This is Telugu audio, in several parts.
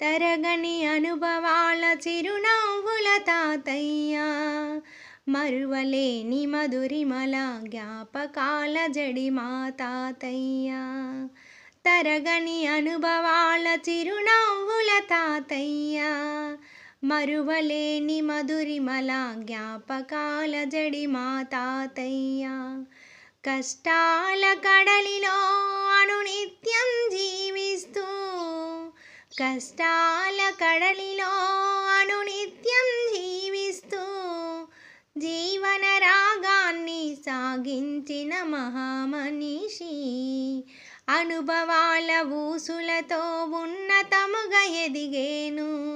తరగని అనుభవాల చిరునవ్వుల తాతయ్య. మరువలేని మధురిమల జ్ఞాపకాల జడి మా తాతయ్య. తరగని అనుభవాల చిరునవ్వుల తాతయ్య. మరువలేని మధురిమల జ్ఞాపకాల జడి మా తాతయ్య. కష్టాల కడలిలో అనునిత్యం జీ కష్టాల కడలిలో అనునిత్యం జీవిస్తూ జీవన రాగాన్ని సాగించిన మహామనిషి. అనుభవాల ఊసులతో ఉన్నతముగా ఎదిగేను.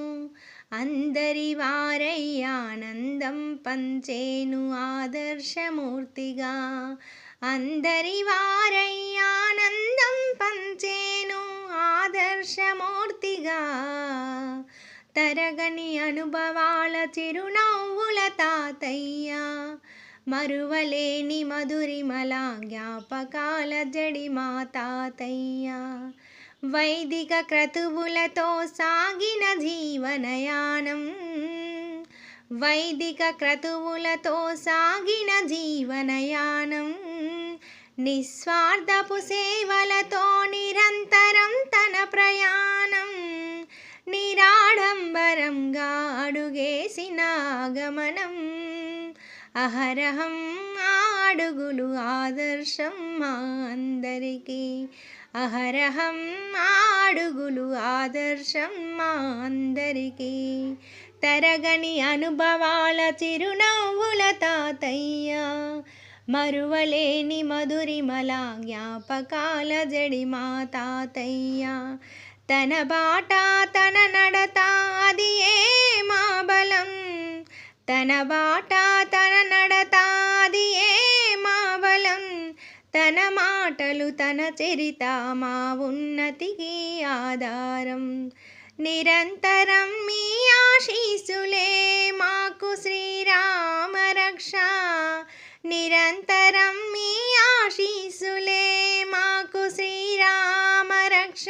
అందరి వారై ఆనందం పంచేను ఆదర్శమూర్తిగా. అందరి వారై ఆదర్శమూర్తిగా తరగని అనుభవాల చిరునవ్వుల తాతయ్య. మరువలేని మధురిమల జ్ఞాపకాల జడి మా తాతయ్య. వైదిక క్రతువులతో సాగిన జీవనయానం. వైదిక క్రతువులతో సాగిన జీవనయానం. నిస్వార్థపు సేవల అడుగేసిన గమనం అహరహం ఆడుగులు అడుగులు ఆదర్శం మా అందరికీ. అహరహం ఆడుగులు అడుగులు ఆదర్శం మా అందరికీ. తరగని అనుభవాల చిరునవ్వుల తాతయ్య. మరువలేని మధురిమల జ్ఞాపకాల జడి మా తాతయ్య. తన బాట తన నడత అది ఏ మా బలం తన బాట తన నడత అది ఏ మా బలం తన మాటలు తన చరిత మా ఉన్నతికి ఆధారం. నిరంతరం మీ ఆశీసులే మాకు శ్రీరామ రక్ష నిరంతరం రక్ష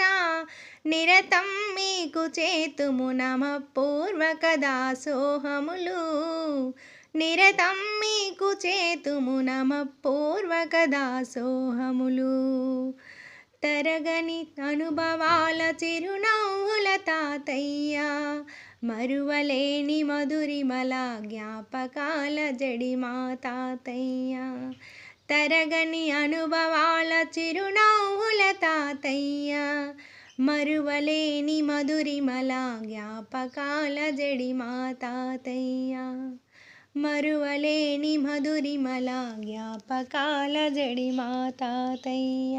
నిరతం మీకు చేతుము నమ పూర్వక దాసోహములు నిరతం మీకు చేతుము నమ పూర్వక దాసోహములు తరగని అనుభవాల చిరునవ్వుల తాతయ్య మరువలేని మధురిమల జ్ఞాపకాల జడి మా తాతయ్య. తరగని అనుభవాల చిరునవ్వుల తాతయ్య. మరువలేని మధురిమల జ్ఞాపకాల జడి మా తాతయ్య. మరువలేని మధురిమల జ్ఞాపకాల జడి మా తాతయ్య.